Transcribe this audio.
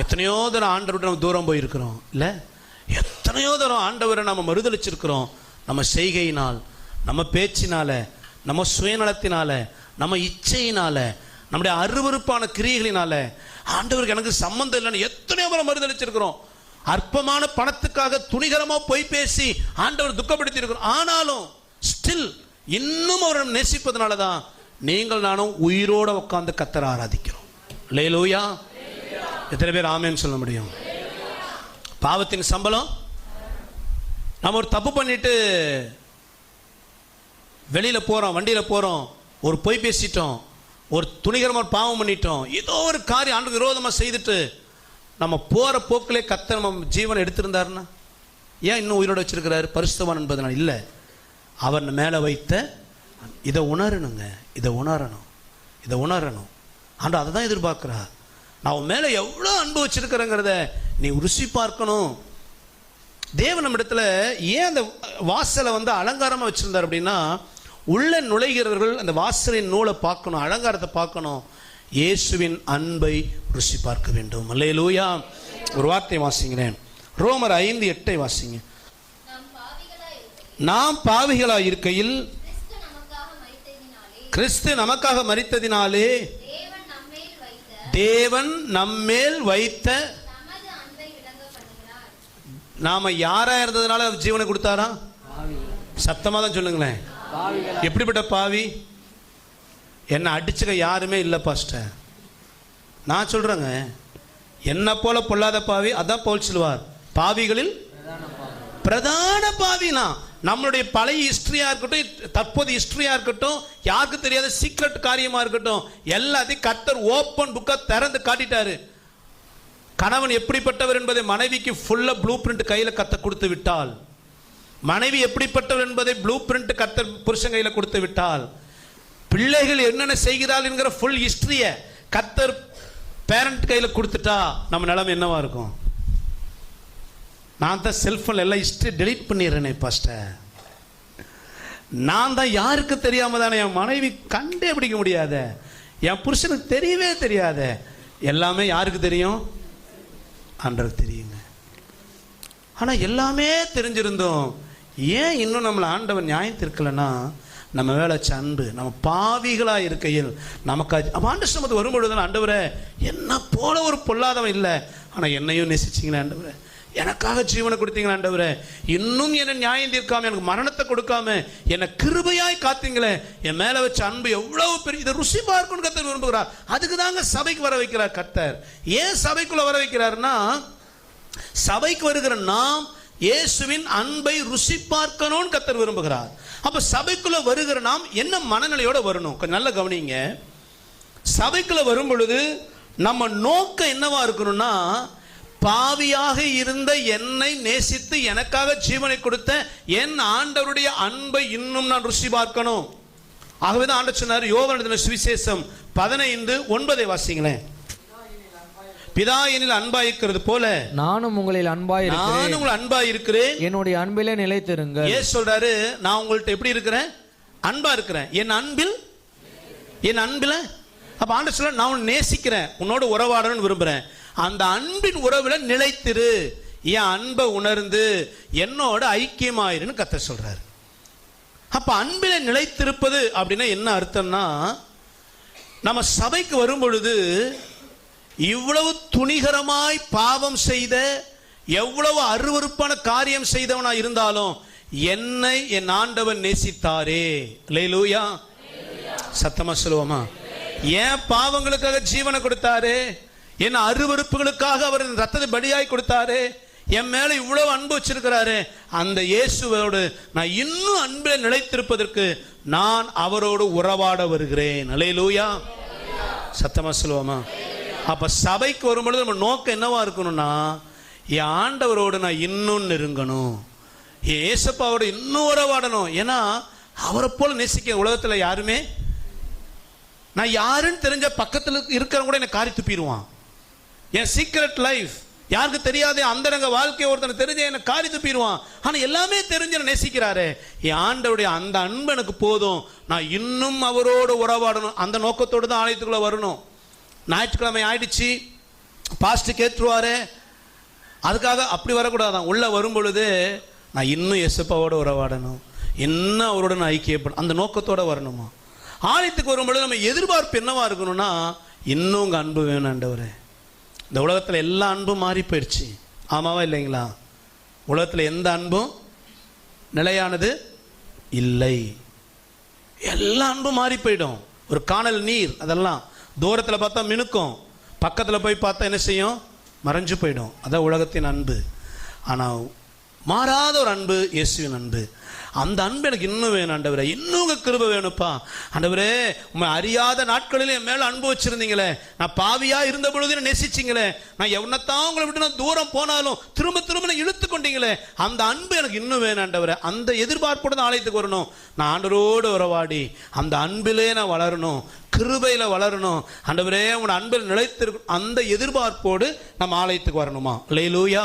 எத்தனையோ தரம் ஆண்டவர்கிட்ட நம்ம தூரம் போயிருக்கிறோம். இல்லை? எத்தனையோ தரம் ஆண்டவரை நம்ம மறுதளிச்சிருக்கிறோம் நம்ம செய்கையினால் நம்ம பேச்சினால நம்ம சுயநலத்தினால நம்ம இச்சையினால நம்முடைய அருவருப்பான கிரியைகளினால ஆண்டவருக்கு எனக்கு சம்மந்தம் இல்லைன்னு எத்தனையோ முறை மறுதளிச்சிருக்கிறோம் அற்பமான பணத்துக்காக துணிகரமாக போய் பேசி ஆண்டவர் துக்கப்படுத்தி இருக்கிறோம் ஆனாலும் ஸ்டில் இன்னும் அவரை நேசிப்பதனால தான் நீங்கள் நானும் உயிரோட உட்காந்து கத்தரை ஆராதிக்கிறோம். லேலோயா எத்தனை பேர் ஆமேன்னு சொல்ல முடியும்? பாவத்தின் சம்பளம்? நம்ம ஒரு தப்பு பண்ணிட்டு வெளியில் போகிறோம் வண்டியில் போகிறோம் ஒரு பொய் பேசிட்டோம் ஒரு துணிகரமாக பாவம் பண்ணிட்டோம் ஏதோ ஒரு காரியம் ஆண்டு விரோதமாக செய்துட்டு நம்ம போகிற போக்கிலே கத்த நம்ம ஜீவனை எடுத்திருந்தாருன்னா ஏன் இன்னும் உயிரோடு வச்சிருக்கிறாரு? பரிசுத்தவான் என்பதனால் இல்லை. அவர் மேலே வைத்த இதை உணரணுங்க. இதை உணரணும். இதை உணரணும். ஆண்டு அதை தான் எதிர்பார்க்குறா நான் உன் மேலே எவ்வளோ அன்பு வச்சிருக்கிறேங்கிறத நீ ருசி பார்க்கணும். தேவன் நம்மிடத்துல ஏன் அந்த வாசலை வந்து அலங்காரமாக வச்சிருந்தார் அப்படின்னா உள்ள நுழைகிறவர்கள் அந்த வாசலின் நூலை பார்க்கணும் அலங்காரத்தை பார்க்கணும். இயேசுவின் அன்பை ருசி பார்க்க வேண்டும். அல்லேலூயா. ஒரு வார்த்தை வாசிக்கிறேன் ரோமர் ஐந்து எட்டை வாசிங்க. நாம் பாவிகளாய் இருக்கையில் கிறிஸ்து நமக்காக மரித்ததினாலே தேவன் நம்மேல் வைத்த நாம யாரா இருந்ததுனால அவர் ஜீவனை கொடுத்தாரா? சத்தமா தான் சொல்லுங்களேன். எப்படிப்பட்ட பாவி? என்னை அடிச்சுக்க யாருமே இல்லை பாஸ்டர். நான் சொல்றேங்க என்ன போல பொல்லாத பாவி அதான் போல் சொல்லுவார். பாவிகளில் பிரதான பாவினா நம்மளுடைய பழைய ஹிஸ்டரியா இருக்கட்டும் தற்போது ஹிஸ்டரியா இருக்கட்டும் யாருக்கு தெரியாத சீக்ரெட் காரியமா இருக்கட்டும் எல்லாத்தையும் கர்த்தர் ஓப்பன் புக்கா திறந்து காட்டிட்டாரு. கணவன் எப்படிப்பட்டவர் என்பதை மனைவிக்கு ஃபுல்லா ப்ளூ பிரிண்ட் கையில கத்த கொடுத்து விட்டால்? மனைவி எப்படிப்பட்டவர் என்பதை ப்ளூ பிரிண்ட் கத்த புருஷன் கையில கொடுத்து விட்டால்? பிள்ளைகள் என்னென்ன செய்கிறாள் என்கிற ஃபுல் ஹிஸ்டரிய கத்தர் பேரண்ட் கையில கொடுத்துட்டா நம்ம நிலைமை என்னவா இருக்கும்? நான் தான் செல்ஃபோன் எல்லாம் ஹிஸ்ட்ரி டெலீட் பண்ணிடுறேனே பாஸ்டர் நான் தான் யாருக்கு தெரியாமல் தானே என் மனைவி கண்டே பிடிக்க முடியாத என் புருஷனுக்கு தெரியவே தெரியாத. எல்லாமே யாருக்கு தெரியும்? ஆண்டருக்கு தெரியுங்க. ஆனால் எல்லாமே தெரிஞ்சிருந்தோம். ஏன் இன்னும் நம்மளை ஆண்டவன் நியாயம் நம்ம வேலை வச்ச அன்பு நம்ம பாவிகளாக இருக்கையில் நமக்கு அது- ஆண்டு சமத்து வரும்பொழுது ஆண்டவரே என்ன போல ஒரு பொல்லாதவன் இல்லை. ஆனால் என்னையும் நேசிச்சிங்களே ஆண்டவரே. எனக்காக ஜீவனை கொடுத்தீங்களா ஆண்டவரே. இன்னும் என்ன நியாயம் தீர்க்காம எனக்கு மரணத்தை கொடுக்காம என்னை கிருபையாய் காத்தீங்களே. என் மேல வச்ச அன்பு எவ்வளவு பெரிய இதை ருசி பார்க்கணும் கத்தர் விரும்புகிறார். அதுக்கு தாங்க சபைக்கு வர வைக்கிறார் கத்தர் ஏன் சபைக்குள்ள வர வைக்கிறாருன்னா சபைக்கு வருகிற நாம் இயேசுவின் அன்பை ருசி பார்க்கணும்னு கத்தர் விரும்புகிறார். அப்ப சபைக்குள்ள வருகிற நாம் என்ன மனநிலையோட வரணும்? கொஞ்சம் நல்லா கவனிங்க. சபைக்குள்ள வரும் பொழுது நம்ம நோக்கம் என்னவா இருக்கணும்னா பாவியாக இருந்த என்னை நேசித்து எனக்காக ஜீவனை கொடுத்த என் ஆண்டவருடைய அன்பை இன்னும் நான் ருசி பார்க்கணும். ஆகவே தான் ஆண்டவர் சொன்னார் யோகன சுவிசேஷம் பதினைந்து ஒன்பதை வாசிங்களேன். பிதா எனில் அன்பாயிருக்கிறது போல. நானும் உங்களில் அன்பாய் நான் இருக்கிறேன் உங்கள் அன்பா இருக்கிறேன். என்னுடைய அன்பிலே நிலைத்திருங்கள். ஏன் சொல்றாரு நான் உங்கள்ட்ட எப்படி இருக்கிறேன்? அன்பா இருக்கிறேன். என் அன்பில்? என் அன்பில்? அப்ப ஆண்டு சொல்ல நான் உன்னை நேசிக்கிறேன். உன்னோட உறவாடணும்னு விரும்புறேன். அந்த அன்பின் உறவில் நிலைத்திரு. என் அன்பை உணர்ந்து என்னோட ஐக்கியமாயிருன்னு கத்த சொல்றாரு. அப்ப அன்பில நிலைத்திருப்பது அப்படின்னா என்ன அர்த்தம்னா நம்ம சபைக்கு வரும் பொழுது இவ்வளவு துணிகரமாய் பாவம் செய்த எவ்வளவு அருவருப்பான காரியம் செய்தவனா இருந்தாலும் என்னை என் ஆண்டவன் நேசித்தாரே. லேலூயா சத்தமா சொல்லுவோமா? ஏன் பாவங்களுக்காக ஜீவனை கொடுத்தாரே. என் அருவருப்புகளுக்காக அவர் ரத்தத்தை பலியாய் கொடுத்தாரு. என் மேல இவ்வளவு அன்பு வச்சிருக்கிறாரு. அந்த இயேசுவோடு நான் இன்னும் அன்பில் நிலைத்திருப்பதற்கு நான் அவரோடு உறவாட வருகிறேன். அலையலூயா. சத்தமா சொல்லுவோமா? அப்ப சபைக்கு வரும்பொழுது நம்ம நோக்கம் என்னவா இருக்கணும்னா என் ஆண்டவரோடு நான் இன்னும் நெருங்கணும். என் ஏசப்பாவோட இன்னும் உறவாடணும். ஏன்னா அவரை போல நேசிக்க உலகத்துல யாருமே நான் யாருன்னு தெரிஞ்ச பக்கத்தில் இருக்கிறவங்க கூட என்னை காரி துப்பிடுவான் என் சீக்ரெட் லைஃப் யாருக்கு தெரியாத அந்தரங்க வாழ்க்கை ஒருத்தனை தெரிஞ்ச என்னை காரி துப்பிடுவான். ஆனால் எல்லாமே தெரிஞ்சு என்னை நேசிக்கிறாரே. என் ஆண்டவுடைய அந்த அன்பு எனக்கு போதும். நான் இன்னும் அவரோடு உறவாடணும். அந்த நோக்கத்தோடு தான் ஆலயத்துக்குள்ளே வரணும். ஞாயிற்றுக்கிழமை ஆயிடுச்சு. பாஸ்ட் கேட்டுருவாரே. அதுக்காக அப்படி வரக்கூடாதான். உள்ளே வரும் பொழுது நான் இன்னும் எசப்பாவோடு உறவாடணும். இன்னும் அவரோட நான் ஐக்கியப்படும் அந்த நோக்கத்தோடு வரணுமா? ஆலயத்துக்கு வரும்பொழுது நம்ம எதிர்பார்ப்பு என்னவாக இருக்கணும்னா இன்னும் உங்கள் அன்பு வேணும் ஆண்டவரே. இந்த உலகத்தில் எல்லா அன்பும் மாறி போயிடுச்சு ஆமாவா இல்லைங்களா? உலகத்தில் எந்த அன்பும் நிலையானது இல்லை. எல்லா அன்பும் மாறி போயிடும். ஒரு காணல் நீர் அதெல்லாம் தூரத்தில் பார்த்தா மினுக்கும். பக்கத்தில் போய் பார்த்தா என்ன செய்யும்? மறைஞ்சு போயிடும். அதான் உலகத்தின் அன்பு. ஆனால் மாறாத ஒரு அன்பு இயேசுவின் அன்பு. அந்த அன்பு எனக்கு இன்னும் வேணும் ஆண்டவரே. இன்னும் உங்கள் கிருபை வேணும்ப்பா. ஆண்டவரே உண்மை அறியாத நாட்களில் என் மேலே அன்பு வச்சிருந்தீங்களே. நான் பாவியாக இருந்த பொழுது நேசிச்சிங்களே. நான் எவனத்தான் உங்களை விட்டு நான் தூரம் போனாலும் திரும்ப திரும்ப நான் இழுத்து கொண்டீங்களே. அந்த அன்பு எனக்கு இன்னும் வேணும் ஆண்டவரே. அந்த எதிர்பார்ப்போடு தான் ஆலயத்துக்கு வரணும். நான் ஆண்டரோடு உறவாடி அந்த அன்பிலே நான் வளரணும். கிருபையில் வளரணும். ஆண்டவரே உன் அன்பில் நிலைத்திருக்கும் அந்த எதிர்பார்ப்போடு நம்ம ஆலயத்துக்கு வரணுமா? லேலூயா